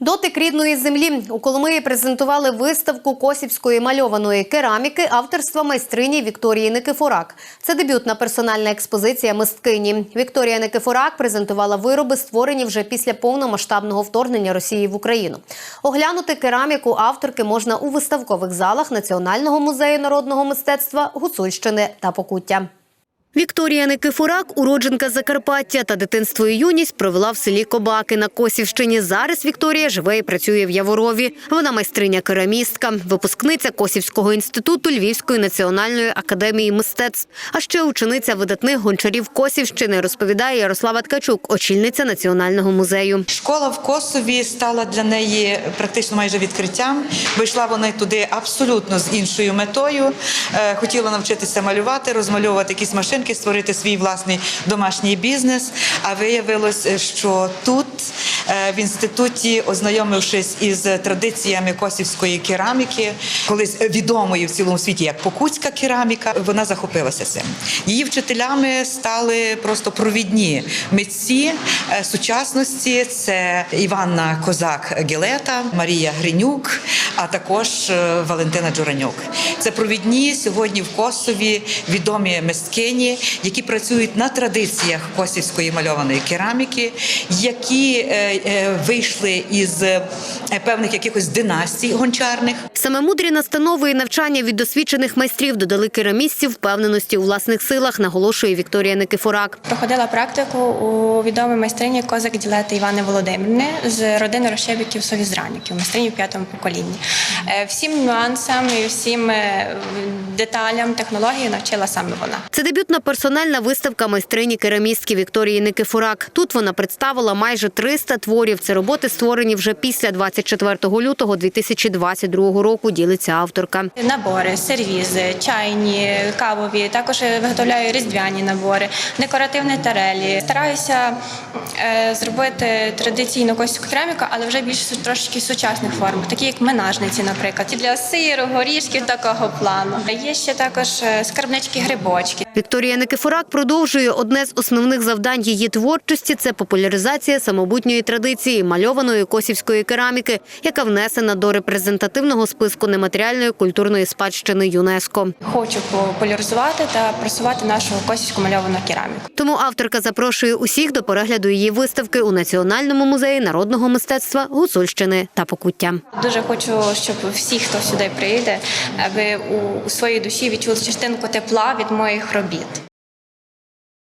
Дотик рідної землі у Коломиї презентували виставку косівської мальованої кераміки авторства майстрині Вікторії Никифорак. Це дебютна персональна експозиція мисткині. Вікторія Никифорак презентувала вироби, створені вже після повномасштабного вторгнення Росії в Україну. Оглянути кераміку авторки можна у виставкових залах Національного музею народного мистецтва Гуцульщини та Покуття. Вікторія Никифорак, уродженка Закарпаття та дитинство і юність провела в селі Кобаки на Косівщині. Зараз Вікторія живе і працює в Яворові. Вона майстриня керамістка, випускниця Косівського інституту Львівської національної академії мистецтв. А ще учениця видатних гончарів Косівщини, розповідає Ярослава Ткачук, очільниця національного музею. Школа в Косові стала для неї практично майже відкриттям, бо йшла вона туди абсолютно з іншою метою. Е, Хотіла навчитися малювати, розмальовувати якісь машинки, створити свій власний домашній бізнес. А виявилось, що тут, е, в інституті, ознайомившись із традиціями косівської кераміки, колись відомої в цілому світі як покутська кераміка, вона захопилася цим. Її вчителями стали просто провідні митці е, сучасності. Це Іванна Козак Гілета, Марія Гринюк, а також е, Валентина Джуранюк. Це провідні сьогодні в Косові відомі мисткині, які працюють на традиціях косівської мальованої кераміки, які е, е, вийшли із певних якихось династій гончарних. Саме мудрі настанови і навчання від досвідчених майстрів додали керамістів впевненості у власних силах, наголошує Вікторія Никифорак. Проходила практику у відомій майстрині козак Ділети Івани Володимирівни з родини Рощебіків Совізраніків, майстрині в п'ятому поколінні. Е, Всім нюансам і всім е, деталям технології навчила саме вона. Це дебютна персональна виставка майстрині керамістки Вікторії Никифорак. Тут вона представила майже 300 творів. Це роботи створені вже після 24 лютого 2022 року. Ділиться авторка. Набори, сервізи, чайні, кавові. Також виготовляю різдвяні набори, декоративні тарелі. Стараюся е, зробити традиційну косівську кераміку, але вже більш су- трошки сучасних форм, такі як менажниці, наприклад, і для сиру, горішків такого плану. Є ще також е, скарбнички, грибочки. Вікторія Никифорак продовжує одне з основних завдань її творчості це популяризація самобутньої традиції мальованої косівської кераміки, яка внесена до репрезентативного списку нематеріальної культурної спадщини ЮНЕСКО. Хочу популяризувати та просувати нашу косівську мальовану кераміку. Тому авторка запрошує усіх до перегляду її виставки у Національному музеї народного мистецтва Гуцульщини та Покуття. Дуже хочу, щоб всі, хто сюди прийде, аби у своїй душі відчули частинку тепла від моїх робіт.